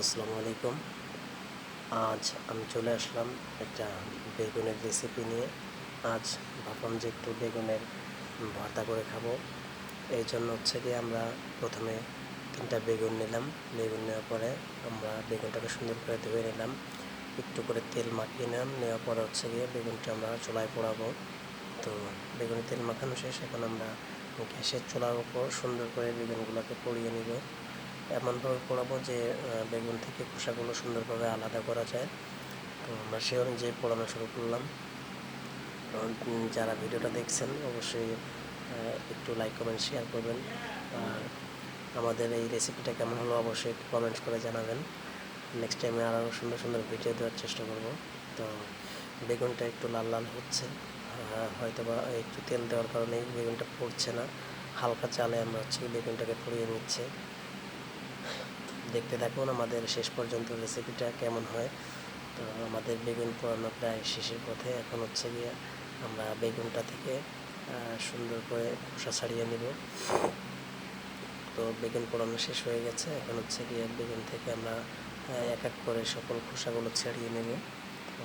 আসসালামু আলাইকুম। আজ আমি চলে আসলাম একটা বেগুনের রেসিপি নিয়ে। আজ ভাবলাম যে একটু বেগুনের ভর্তা করে খাব। এই জন্য হচ্ছে গিয়ে আমরা প্রথমে তিনটা বেগুন নিলাম। বেগুন নেওয়ার পরে আমরা বেগুনটাকে সুন্দর করে ধুয়ে নিলাম। একটু করে তেল মাখিয়ে নিলাম। নেওয়ার পরে হচ্ছে গিয়ে বেগুনটা আমরা চুলায় পোড়াবো। তো বেগুনের তেল মাখানো শেষ। এখন আমরা গ্যাসের চুলার উপর সুন্দর করে বেগুনগুলোকে পড়িয়ে নিব। এমনভাবে পোড়াবো যে বেগুন থেকে খোসাগুলো সুন্দরভাবে আলাদা করা যায়। তো আমরা সে অনুযায়ী পোড়ানো শুরু করলাম। যারা ভিডিওটা দেখছেন, অবশ্যই একটু লাইক কমেন্ট শেয়ার করবেন। আর আমাদের এই রেসিপিটা কেমন হলো, অবশ্যই একটু কমেন্টস করে জানাবেন। নেক্সট টাইমে আরও সুন্দর সুন্দর ভিডিও দেওয়ার চেষ্টা করব। তো বেগুনটা একটু লাল লাল হচ্ছে। হয়তো বা একটু তেল দেওয়ার কারণে বেগুনটা পড়ছে না। হালকা চালে আমরা হচ্ছে বেগুনটাকে পুড়িয়ে নিচ্ছে। দেখতে থাকুন আমাদের শেষ পর্যন্ত রেসিপিটা কেমন হয়। তো আমাদের বেগুন পোড়ানো প্রায় শেষের পথে। এখন হচ্ছে গিয়ে আমরা বেগুনটা থেকে সুন্দর করে খোসা ছাড়িয়ে নেব। তো বেগুন পোড়ানো শেষ হয়ে গেছে। এখন হচ্ছে গিয়ে বেগুন থেকে আমরা এক এক করে সকল খোসাগুলো ছাড়িয়ে নেব। তো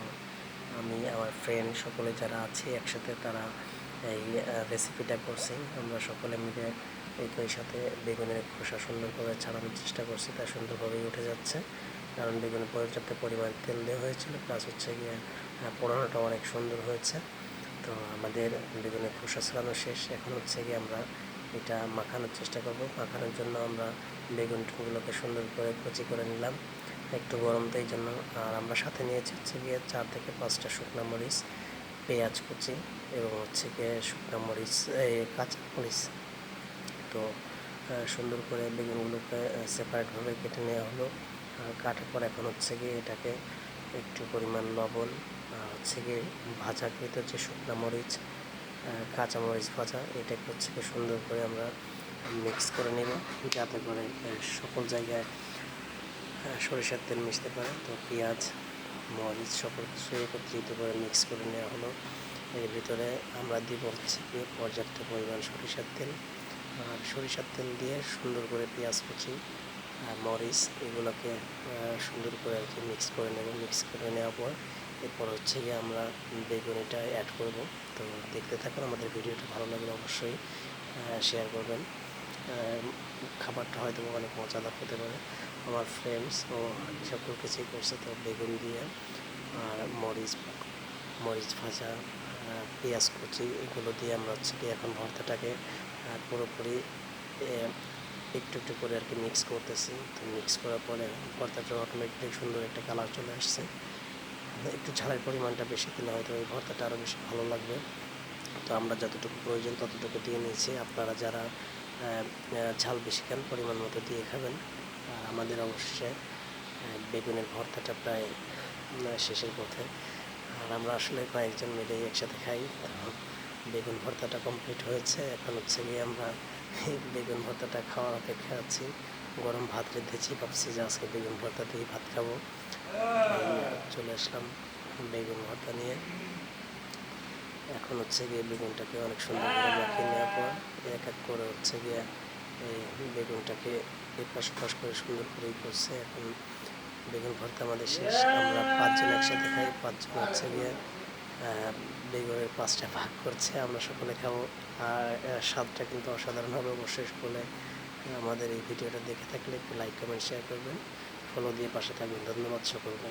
আমি, আমার ফ্রেন্ড সকলে যারা আছি একসাথে তারা এই রেসিপিটা করছি। আমরা সকলে মিলে একই সাথে বেগুনের খোসা সুন্দর করে ছাড়ানোর চেষ্টা করছি, তা সুন্দরভাবেই উঠে যাচ্ছে। কারণ বেগুনে পর্যাপ্ত পরিমাণ তেল দেওয়া হয়েছিল প্লাস হচ্ছে গিয়ে পোড়ানোটা অনেক সুন্দর হয়েছে। তো আমাদের বেগুনের খোসা ছাড়ানো শেষ। এখন হচ্ছে গিয়ে আমরা এটা মাখানোর চেষ্টা করব। মাখানোর জন্য আমরা বেগুন বেগুনগুলোকে সুন্দর করে কুচি করে নিলাম, একটু গরম তো এই জন্য। আর আমরা সাথে নিয়েছি হচ্ছে গিয়ে চার থেকে পাঁচটা শুকনো মরিচ। পেঁয়াজ কুচি এবং হচ্ছে গিয়ে শুকনো মরিচ কাঁচা মরিচ। তো সুন্দর করে বেগুনগুলোকে সেপারেটভাবে কেটে নেওয়া হলো। কাটার পর এখন হচ্ছে গিয়ে এটাকে একটু পরিমাণ লবণ হচ্ছে গিয়ে ভাজাকৃত যে শুকনো মরিচ কাঁচা মরিচ ভাজা, এটাকে হচ্ছে গিয়ে সুন্দর করে আমরা মিক্স করে নেব। যাতে করে সকল জায়গায় সরিষার তেল মিশতে পারে। তো পেঁয়াজ মরিচ সকল কিছু একত্রিত করে মিক্স করে নেওয়া হলো। এর ভিতরে আমরা দিব হচ্ছে পর্যাপ্ত পরিমাণ সরিষার তেল। আর সরিষার তেল দিয়ে সুন্দর করে পেঁয়াজ কুচি আর মরিচ এগুলোকে সুন্দর করে আর কি মিক্স করে নেব। মিক্স করে নেওয়ার পর এরপর হচ্ছে গিয়ে আমরা বেগুনিটা অ্যাড করব। তো দেখতে থাকুন, আমাদের ভিডিওটা ভালো লাগলে অবশ্যই শেয়ার করবেন। খাবারটা হয়তো অনেক মজাদার হতে পারে। আমার ফ্রেন্ডস ও সকল কিছুই করছে তো বেগুন দিয়ে আর মরিচ মরিচ ভাজা পেঁয়াজ কুচি এগুলো দিয়ে আমরা হচ্ছে কি এখন ভর্তাটাকে পুরোপুরি একটু একটু করে আর কি মিক্স করতেছি। তো মিক্স করার পরে ভর্তাটা অটোমেটিক সুন্দর একটা কালার চলে আসছে। একটু ঝালের পরিমাণটা বেশি দিলে হয়তো ওই ভর্তাটা আরও বেশি ভালো লাগবে। তো আমরা যতটুকু প্রয়োজন ততটুকু দিয়ে নিয়েছি। আপনারা যারা ঝাল বেশি খান, পরিমাণ মতো দিয়ে খাবেন। আর আমাদের অবশ্যই বেগুনের ভর্তাটা প্রায় শেষের পথে। আর আমরা আসলে কয়েকজন মিলেই একসাথে খাই। বেগুন ভর্তাটা কমপ্লিট হয়েছে। এখন হচ্ছে গিয়ে আমরা বেগুন ভর্তাটা খাওয়ার অপেক্ষা আছি। গরম ভাত রেঁধেছি, ভাবছি যে আজকে বেগুন ভর্তা দিয়ে ভাত খাব। চলে আসলাম বেগুন ভর্তা নিয়ে। এখন হচ্ছে গিয়ে বেগুনটাকে অনেক সুন্দর করে মাখিয়ে নেওয়ার পর এক এক করে হচ্ছে গিয়ে বেগুনটাকে এপাশ ওপাশ করে সুন্দর করেই করছে। এখন বেগুন ভর্তা আমাদের শেষ। আমরা পাঁচজন একসাথে খাই, পাঁচজন হচ্ছে গিয়ে বেগুনের পাঁচটা ভাগ করছে। আমরা সকলে খাব। আর স্বাদটা কিন্তু অসাধারণ হবে অবশ্যই সকলে। আমাদের এই ভিডিওটা দেখে থাকলে একটু লাইক কমেন্ট শেয়ার করবেন। ফলো দিয়ে পাশে থাকবেন। ধন্যবাদ সকলকে।